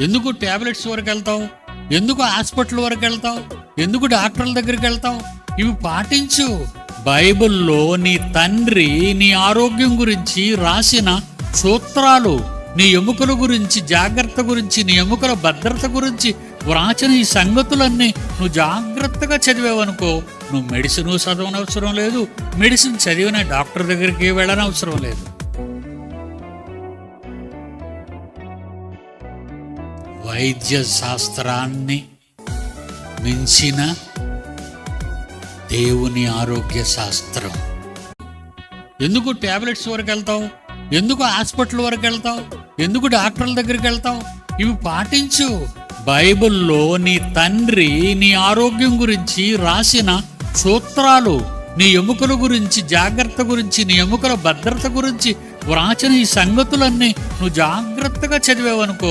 ఎందుకు ట్యాబ్లెట్స్ వరకు వెళ్తావు? ఎందుకు హాస్పిటల్ వరకు వెళ్తావు? ఎందుకు డాక్టర్ల దగ్గరికి వెళ్తావు? ఇవి పాటించు. బైబిల్లో నీ తండ్రి నీ ఆరోగ్యం గురించి రాసిన సూత్రాలు నీ ఎముకల గురించి జాగ్రత్త గురించి నీ ఎముకల భద్రత గురించి వ్రాచిన ఈ సంగతులన్నీ నువ్వు జాగ్రత్తగా చదివావనుకో నువ్వు మెడిసిన్ చదవనవసరం లేదు. మెడిసిన్ చదివిన డాక్టర్ దగ్గరికి వెళ్ళనవసరం లేదు. వైద్య శాస్త్రాన్ని మించిన దేవుని ఆరోగ్య శాస్త్రం ఎందుకు టాబ్లెట్స్ వరకు వెళ్తావు? ఎందుకు హాస్పిటల్ వరకు వెళ్తావు? ఎందుకు డాక్టర్ల దగ్గరికి వెళ్తావు? ఇవి పాటించు. బైబిల్లో నీ తండ్రి నీ ఆరోగ్యం గురించి రాసిన సూత్రాలు నీ ఎముకల గురించి జాగ్రత్త గురించి నీ ఎముకల భద్రత గురించి వ్రాసిన ఈ సంగతులన్నీ నువ్వు జాగ్రత్తగా చదివావనుకో.